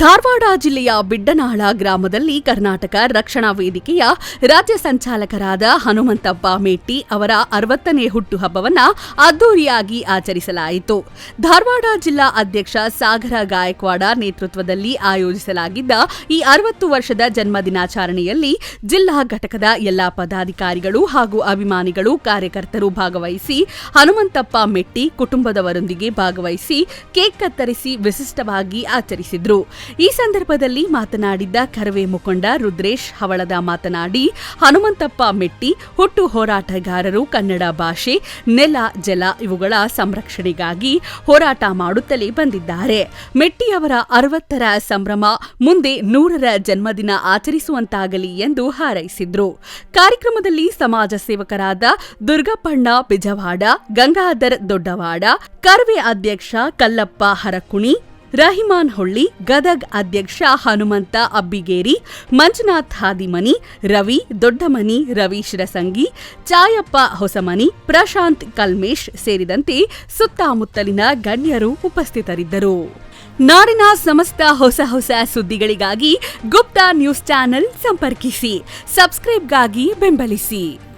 ಧಾರವಾಡ ಜಿಲ್ಲೆಯ ಬಿಡ್ಡನಾಳ ಗ್ರಾಮದಲ್ಲಿ ಕರ್ನಾಟಕ ರಕ್ಷಣಾ ವೇದಿಕೆಯ ರಾಜ್ಯ ಸಂಚಾಲಕರಾದ ಹನುಮಂತಪ್ಪ ಮೇಟ್ಟಿ ಅವರ ಅರವತ್ತನೇ ಹುಟ್ಟುಹಬ್ಬವನ್ನು ಅದ್ದೂರಿಯಾಗಿ ಆಚರಿಸಲಾಯಿತು. ಧಾರವಾಡ ಜಿಲ್ಲಾ ಅಧ್ಯಕ್ಷ ಸಾಗರ ಗಾಯಕ್ವಾಡ ನೇತೃತ್ವದಲ್ಲಿ ಆಯೋಜಿಸಲಾಗಿದ್ದ ಈ ಅರವತ್ತು ವರ್ಷದ ಜನ್ಮದಿನಾಚರಣೆಯಲ್ಲಿ ಜಿಲ್ಲಾ ಘಟಕದ ಎಲ್ಲಾ ಪದಾಧಿಕಾರಿಗಳು ಹಾಗೂ ಅಭಿಮಾನಿಗಳು ಕಾರ್ಯಕರ್ತರು ಭಾಗವಹಿಸಿ ಹನುಮಂತಪ್ಪ ಮೆಟ್ಟಿ ಕುಟುಂಬದವರೊಂದಿಗೆ ಭಾಗವಹಿಸಿ ಕೇಕ್ ಕತ್ತರಿಸಿ ವಿಶಿಷ್ಟವಾಗಿ ಆಚರಿಸಿದ್ರು. ಈ ಸಂದರ್ಭದಲ್ಲಿ ಮಾತನಾಡಿದ್ದ ಕರವೇ ಮುಖಂಡ ರುದ್ರೇಶ್ ಹವಳದ ಮಾತನಾಡಿ, ಹನುಮಂತಪ್ಪ ಮೆಟ್ಟಿ, ಹುಟ್ಟು ಹೋರಾಟಗಾರರು ಕನ್ನಡ ಭಾಷೆ, ನೆಲ, ಜಲ ಇವುಗಳ ಸಂರಕ್ಷಣೆಗಾಗಿ ಹೋರಾಟ ಮಾಡುತ್ತಲೇ ಬಂದಿದ್ದಾರೆ. ಮೆಟ್ಟಿಯವರ ಅರವತ್ತರ ಸಂಭ್ರಮ ಮುಂದೆ ನೂರರ ಜನ್ಮದಿನ ಆಚರಿಸುವಂತಾಗಲಿ ಎಂದು ಹಾರೈಸಿದ್ರು. ಕಾರ್ಯಕ್ರಮದಲ್ಲಿ ಸಮಾಜ ಸೇವಕರಾದ ದುರ್ಗಪ್ಪಣ್ಣ ಬಿಜವಾಡ, ಗಂಗಾಧರ್ ದೊಡ್ಡವಾಡ, ಕರ್ವೆ ಅಧ್ಯಕ್ಷ ಕಲ್ಲಪ್ಪ ಹರಕುಣಿ ರಹಿಮಾನ್ ಹೊಳ್ಳಿ, ಗದಗ್ ಅಧ್ಯಕ್ಷ ಹನುಮಂತ ಅಬ್ಬಿಗೇರಿ, ಮಂಜುನಾಥ್ ಹಾದಿಮನಿ, ರವಿ ದೊಡ್ಡಮನಿ, ರವಿ ಶಿರಸಂಗಿ, ಚಾಯಪ್ಪ ಹೊಸಮನಿ, ಪ್ರಶಾಂತ್ ಕಲ್ಮೇಶ್ ಸೇರಿದಂತೆ ಸುತ್ತಮುತ್ತಲಿನ ಗಣ್ಯರು ಉಪಸ್ಥಿತರಿದ್ದರು. ನಾಡಿನ ಸಮಸ್ತ ಹೊಸ ಹೊಸ ಸುದ್ದಿಗಳಿಗಾಗಿ ಗುಪ್ತಾ ನ್ಯೂಸ್ ಚಾನೆಲ್ ಸಂಪರ್ಕಿಸಿ, ಸಬ್ಸ್ಕ್ರೈಬ್ಗಾಗಿ ಬೆಂಬಲಿಸಿ.